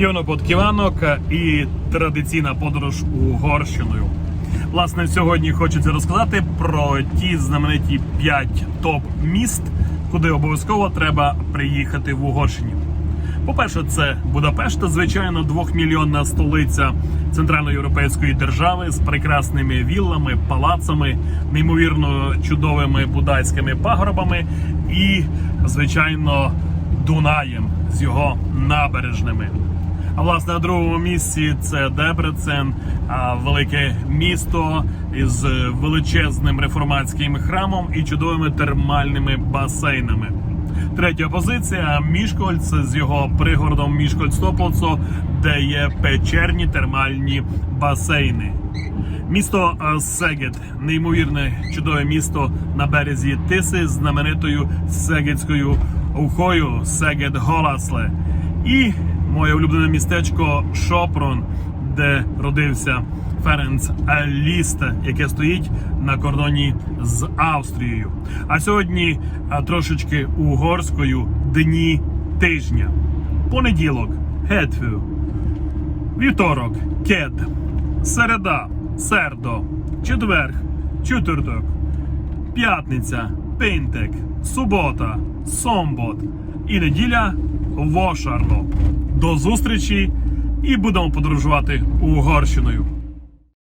Йоно Подківанок і традиційна подорож Угорщиною. Власне, сьогодні хочеться розказати про ті знамениті 5 топ-міст, куди обов'язково треба приїхати в Угорщині. По-перше, це Будапешт, звичайно, двохмільйонна столиця центральноєвропейської держави з прекрасними віллами, палацами, неймовірно чудовими будайськими пагорбами і, звичайно, Дунаєм з його набережними. А власне на другому місці це Дебрецен, велике місто із величезним реформатським храмом і чудовими термальними басейнами. Третя позиція Мішкольц з його пригородом Мішкольц-Топлоцо, де є печерні термальні басейни. Місто Сегед, неймовірне чудове місто на березі Тиси знаменитою сегедською ухою Сегед Голасле. І моє улюблене містечко Шопрон, де родився Ференц Ліст, яке стоїть на кордоні з Австрією. А сьогодні трошечки угорською дні тижня. Понеділок Гетвю, вівторок Кед, середа Сердо, четверг Чутурдок, п'ятниця Пинтек, субота Сомбот і неділя Вошарло. До зустрічі і будемо подорожувати Угорщиною.